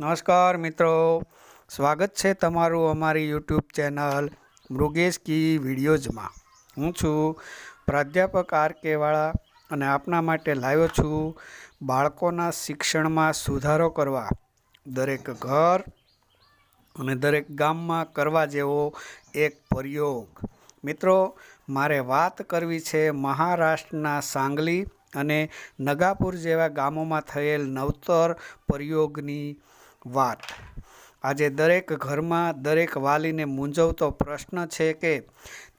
નમસ્કાર મિત્રો. સ્વાગત છે તમારું અમારી યુટ્યુબ ચેનલ મૃગેશ કી વિડીયોઝમાં. હું છું પ્રાધ્યાપક આર કેવાળા અને આપના માટે લાવ્યો છું બાળકોના શિક્ષણમાં સુધારો કરવા. દરેક ઘર અને દરેક ગામમાં કરવા જેવો એક પ્રયોગ. મિત્રો, મારે વાત કરવી છે મહારાષ્ટ્રના સાંગલી અને નગાપુર જેવા ગામોમાં થયેલ નવતર પ્રયોગની વાત. આજે દરેક ઘરમાં દરેક વાલીને મૂંઝવતો પ્રશ્ન છે કે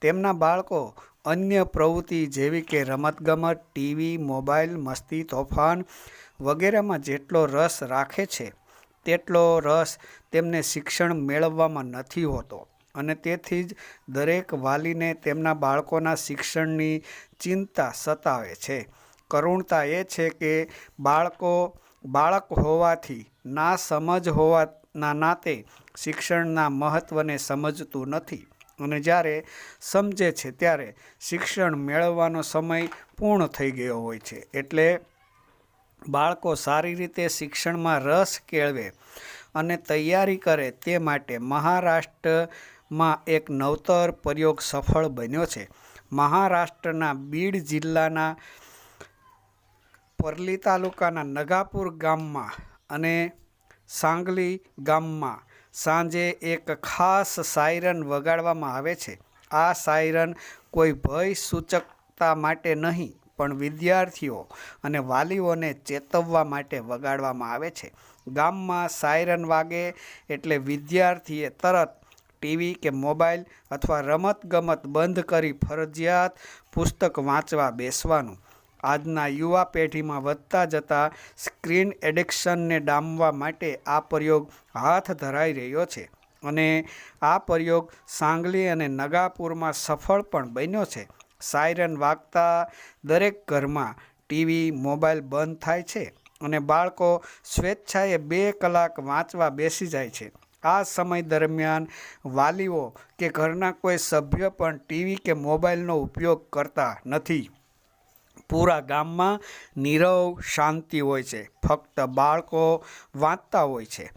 તેમના બાળકો અન્ય પ્રવૃત્તિ જેવી કે રમતગમત, ટીવી, મોબાઈલ, મસ્તી, તોફાન વગેરેમાં જેટલો રસ રાખે છે, તેટલો રસ તેમને શિક્ષણ મેળવવામાં નથી હોતો. અને તેથી જ દરેક વાલીને તેમના બાળકોના શિક્ષણની ચિંતા સતાવે છે. કરુણતા એ છે કે બાળકો બાળક હોવાથી ના સમજ હોવાના નાતે શિક્ષણના મહત્ત્વને સમજતું નથી. અને જ્યારે સમજે છે ત્યારે શિક્ષણ મેળવવાનો સમય પૂર્ણ થઈ ગયો હોય છે. એટલે બાળકો સારી રીતે શિક્ષણમાં રસ કેળવે અને તૈયારી કરે તે માટે મહારાષ્ટ્રમાં એક નવતર પ્રયોગ સફળ બન્યો છે. મહારાષ્ટ્રના બીડ જિલ્લાના પરલી તાલુકાના નગાપુર ગામમાં અને સાંગલી ગામમાં સાંજે એક ખાસ સાયરન વગાડવામાં આવે છે. આ સાયરન કોઈ ભય સૂચકતા માટે નહીં, પણ વિદ્યાર્થીઓ અને વાલીઓને ચેતવવા માટે વગાડવામાં આવે છે. ગામમાં સાયરન વાગે એટલે વિદ્યાર્થીએ તરત ટીવી કે મોબાઈલ અથવા રમતગમત બંધ કરી ફરજિયાત પુસ્તક વાંચવા બેસવાનું. આજના યુવા પેઢીમાં વધતા જતા સ્ક્રીન એડિક્શનને ડામવા માટે આ પ્રયોગ હાથ ધરાઈ રહ્યો છે અને આ પ્રયોગ સાંગલી અને નગાપુરમાં સફળ પણ બન્યો છે. સાયરન વાગતા દરેક ઘરમાં ટીવી, મોબાઈલ બંધ થાય છે અને બાળકો સ્વેચ્છાએ બે કલાક વાંચવા બેસી જાય છે. આ સમય દરમિયાન વાલીઓ કે ઘરના કોઈ સભ્ય પણ ટીવી કે મોબાઈલનો ઉપયોગ કરતા નથી. પૂરા ગામમાં નીરવ શાંતિ હોય છે. ફક્ત બાળકો વાંચતા હોય છે.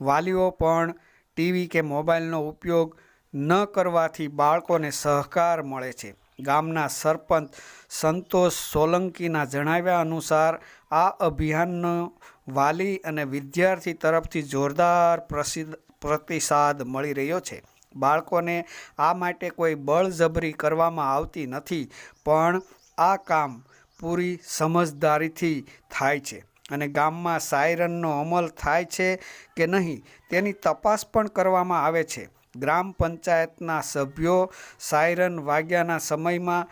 વાલીઓ પણ ટીવી કે મોબાઈલનો ઉપયોગ ન કરવાથી બાળકોને સહકાર મળે છે. ગામના સરપંચ સંતોષ સોલંકીના જણાવ્યા અનુસાર, આ અભિયાનનો વાલી અને વિદ્યાર્થી તરફથી જોરદાર પ્રસિદ્ધ પ્રતિસાદ મળી રહ્યો છે. બાળકોને આ માટે કોઈ બળજબરી કરવામાં આવતી નથી, પણ આ કામ પૂરી સમજદારીથી થાય છે અને ગામમાં સાયરનનો અમલ થાય છે કે નહીં તેની તપાસ પણ કરવામાં આવે છે. ગ્રામ પંચાયતના સભ્યો સાયરન વાગ્યાના સમયમાં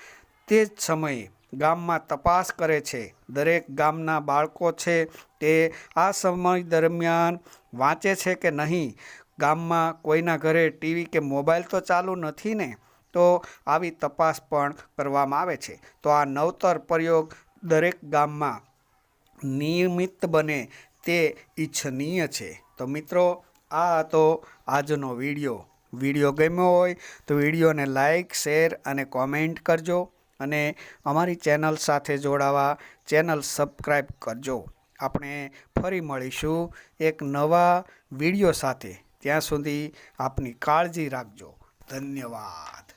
તે જ સમયે ગામમાં તપાસ કરે છે. દરેક ગામના બાળકો છે તે આ સમય દરમિયાન વાંચે છે કે નહીં? ગામમાં કોઈના ઘરે ટીવી કે મોબાઈલ તો ચાલુ નથી ને? તો આવી તપાસ પણ કરવામાં આવે છે. તો આ નવતર પ્રયોગ દરેક ગામમાં નિયમિત બને તે ઈચ્છનીય છે. તો મિત્રો, આ હતો આજનો વીડિયો. વીડિયો ગમ્યો હોય તો વિડીયોને લાઈક, શેર અને કોમેન્ટ કરજો અને અમારી ચેનલ સાથે જોડાવા ચેનલ સબસ્ક્રાઈબ કરજો. આપણે ફરી મળીશું એક નવા વીડિયો સાથે. ત્યાં સુધી આપની કાળજી રાખજો. ધન્યવાદ.